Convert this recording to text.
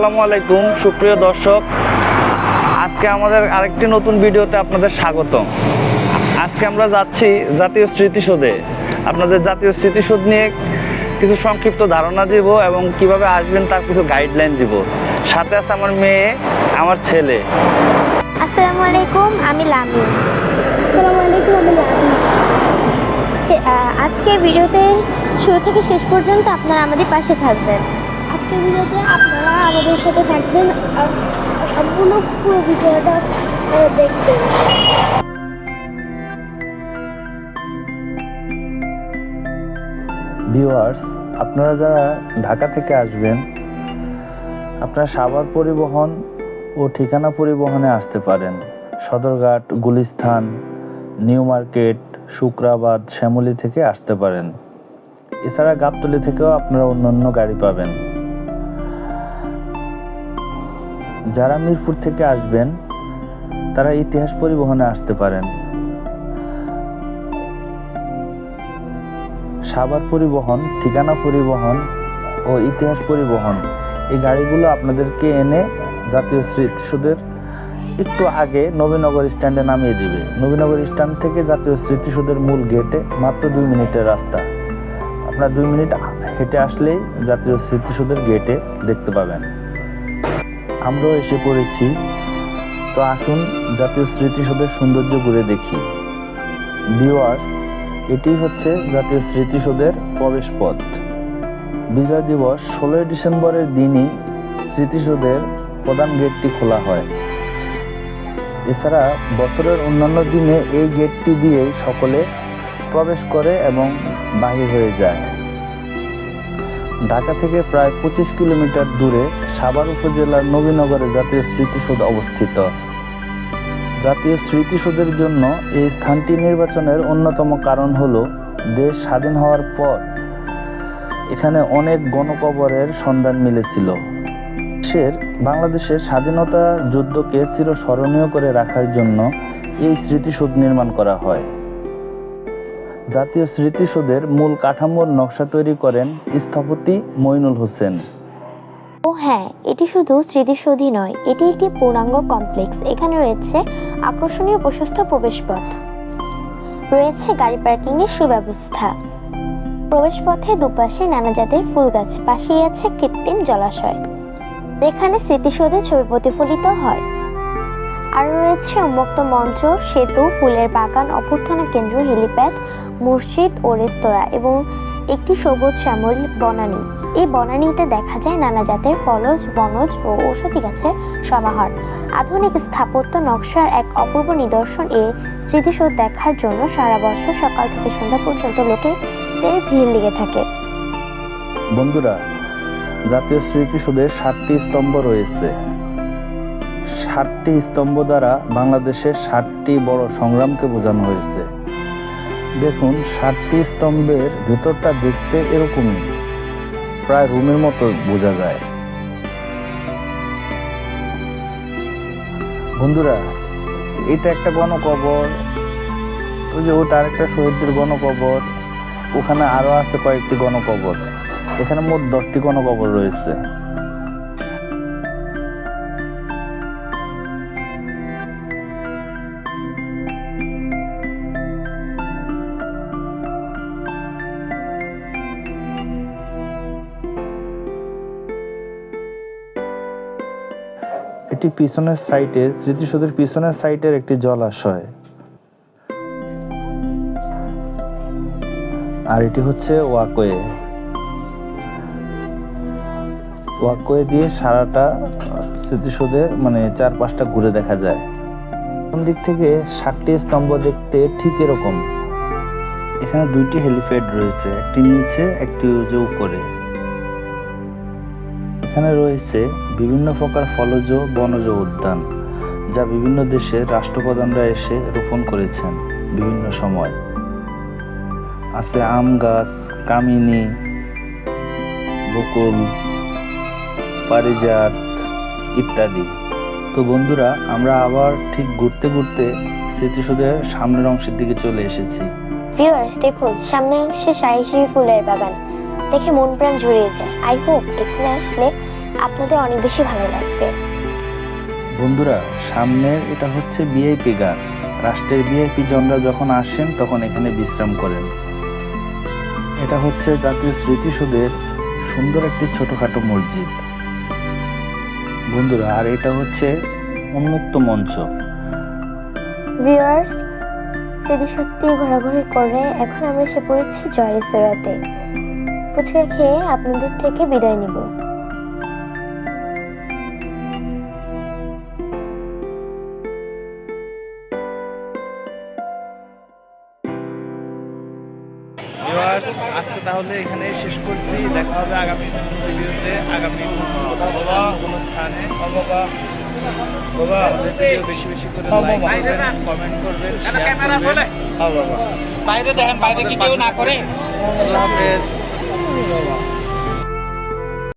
আসসালামু আলাইকুম সুপ্রিয় দর্শক। আজকে আমাদের আরেকটি নতুন ভিডিওতে আপনাদের স্বাগতম আজকে আমরা যাচ্ছি জাতীয় স্মৃতিসৌধে। আপনাদের জাতীয় স্মৃতিসৌধ নিয়ে কিছু সংক্ষিপ্ত ধারণা দিব এবং কীভাবে আসবেন তার কিছু গাইডলাইন দিব। সাথে আছে আমার মেয়ে আমার ছেলে। আসসালামু আলাইকুম আমি লামি আসসালামু আলাইকুম আমি আহ, আজকের ভিডিওতে শুরু থেকে শেষ পর্যন্ত আপনারা আমাদের পাশে থাকবেন। ভিডিওতে আপনারা আমাদের সাথে থাকবেন আর সম্পূর্ণ পুরো ভিডিওটা দেখবেন। ভিউয়ার্স, আপনারা যারা ঢাকা থেকে আসবেন, আপনারা সাভার পরিবহন ও ঠিকানা পরিবহনে আসতে পারেন। সদরঘাট, গুলিস্থান, নিউ মার্কেট, শুক্রাবাদ, শ্যামলী থেকে আসতে পারেন। এছাড়া গাবতলি থেকেও আপনারা অন্য অন্য গাড়ি পাবেন। যারা মিরপুর থেকে আসবেন, তারা ইতিহাস পরিবহনে আসতে পারেন। সাভার পরিবহন, ঠিকানা পরিবহন ও ইতিহাস পরিবহন, এই গাড়িগুলো আপনাদেরকে এনে জাতীয় স্মৃতিসৌধের একটু আগে নবীনগর স্ট্যান্ডে নামিয়ে দিবে। নবীনগর স্ট্যান্ড থেকে জাতীয় স্মৃতিসৌধের মূল গেটে মাত্র দুই মিনিটের রাস্তা। আপনার দুই মিনিট হেঁটে আসলেই জাতীয় স্মৃতিসৌধের গেটে দেখতে পাবেন। আমরাও এসে পড়েছি। তো আসুন জাতীয় স্মৃতিসৌধের সৌন্দর্য ঘুরে দেখি। ভিউয়ার্স এটি হচ্ছে জাতীয় স্মৃতিসৌধের প্রবেশ পথ বিজয় দিবস ষোলোই ডিসেম্বরের দিনই স্মৃতিসৌধের প্রধান গেটটি খোলা হয়। এছাড়া বছরের অন্যান্য দিনে এই গেটটি দিয়েই সকলে প্রবেশ করে এবং বাহির হয়ে যায়। ঢাকা থেকে প্রায় পঁচিশ কিলোমিটার দূরে সাভার উপজেলার নবীনগরে জাতীয় স্মৃতিসৌধ অবস্থিত। জাতীয় স্মৃতিসৌধের জন্য এই স্থানটি নির্বাচনের অন্যতম কারণ হল দেশ স্বাধীন হওয়ার পর এখানে অনেক গণকবরের সন্ধান মিলেছিল। দেশের, বাংলাদেশের স্বাধীনতা যুদ্ধকে চিরস্মরণীয় করে রাখার জন্য এই স্মৃতিসৌধ নির্মাণ করা হয়। জাতীয় স্মৃতিসৌধের মূল কাঠামোর নকশা তৈরি করেন স্থপতি মইনুল হোসেন। ও হ্যাঁ এটি শুধু স্মৃতিসৌধই নয়, এটি একটি পূর্ণাঙ্গ কমপ্লেক্স। এখানে রয়েছে আকর্ষণীয় প্রশস্ত প্রবেশপথ। রয়েছে গাড়ি পার্কিং এর সুব্যবস্থা। প্রবেশপথে দুপাশে নানা জাতের ফুল গাছ পাশেই আছে কৃত্রিম জলাশয়। যেখানে স্মৃতিসৌধে ছবি প্রতিফলিত হয়। আর রয়েছে উন্মুক্ত মঞ্চ, সেতু, ফুলের বাগান, অভ্যর্থনা কেন্দ্র, হেলিপ্যাড, মসজিদ ও রেস্তোরাঁ এবং একটি সবুজ শ্যামল বনানী। এই বনানীতে দেখা যায় নানা জাতের ফলজ, বনজ ও ঔষধি গাছের সমাহার। আধুনিক স্থাপত্য নকশার এক অপূর্ব নিদর্শন এ স্মৃতিসৌধ দেখার জন্য সারা বছর সকাল থেকে সন্ধ্যা পর্যন্ত লোকেদের ভিড় লেগে থাকে। বন্ধুরা, জাতীয় স্মৃতিসৌধের সাতটি স্তম্ভ রয়েছে। ষাটটি স্তম্ভ দ্বারা বাংলাদেশের ষাটটি বড় সংগ্রামকে বোঝানো হয়েছে। দেখুন, ষাটটি স্তম্ভের ভেতরটা দেখতে এরকমই। প্রায় রুমের মতো বোঝা যায়। বন্ধুরা, এটা একটা গণকবর, ওই যে ওটা আরেকটা শহীদদের গণকবর, ওখানে আরও আছে কয়েকটি গণকবর। এখানে মোট দশটি গণকবর রয়েছে। এটি পিছনের সাইটে স্মৃতিসৌধের পিছনের সাইটের একটি জলাশয়। আর এটি হচ্ছে ওয়াকওয়ে ওয়াকওয়ে দিয়ে সারাটা স্মৃতিসৌধের মানে চারপাশটা ঘুরে দেখা যায়। কোন দিক থেকে ষাটটি স্তম্ভ দেখতে ঠিক এরকম। এখানে দুইটি হেলিপ্যাড রয়েছে, একটি নিচে, একটি উপরে এখানে রয়েছে বিভিন্ন প্রকার ফলজ বনজ উদ্যান, যা বিভিন্ন দেশের রাষ্ট্রপ্রধানরা এসে রোপণ করেছেন বিভিন্ন সময়। আছে আম গাছ, কামিনী, বকুল, পারিজাত ইত্যাদি। তো বন্ধুরা, আমরা আবার ঠিক ঘুরতে ঘুরতে স্মৃতিসৌধের সামনের অংশের দিকে চলে এসেছি। দেখুন সামনে অংশে সারি ফুলের বাগান। দেখে মন প্রাণ জুড়িয়ে যায়। আই হোপ এখানে আসলে আপনাদের অনেক বেশি ভালো লাগবে। বন্ধুরা সামনের এটা হচ্ছে ভিআইপি গার রাষ্ট্রের ভিআইপি জনরা যখন আসেন তখন এখানে বিশ্রাম করেন। এটা হচ্ছে জাতীয় স্মৃতিসৌধের সুন্দর একটি ছোটখাটো মসজিদ। বন্ধুরা আর এটা হচ্ছে উন্মুক্ত মঞ্চ। ভিউয়ার্স যদি সত্যি ঘোরাঘুরি করে এখন আমরা এসে পড়েছি জয় রেস্তোরাঁতে ফুচকা খেয়ে আপনাদের থেকে বিদায় নিব। আজকে তাহলে এখানে শেষ করছি। দেখা হবে আগামী ভিডিওতে আগামী অন্য কোনো স্থানে। বাবা বাবা ভিডিও বেশি বেশি করে লাইক করবেন কমেন্ট করবেন শেয়ার করবেন। বাইরে দেখেন বাইরে কি কেউ না করে। আল্লাহ হাফেজ। 你个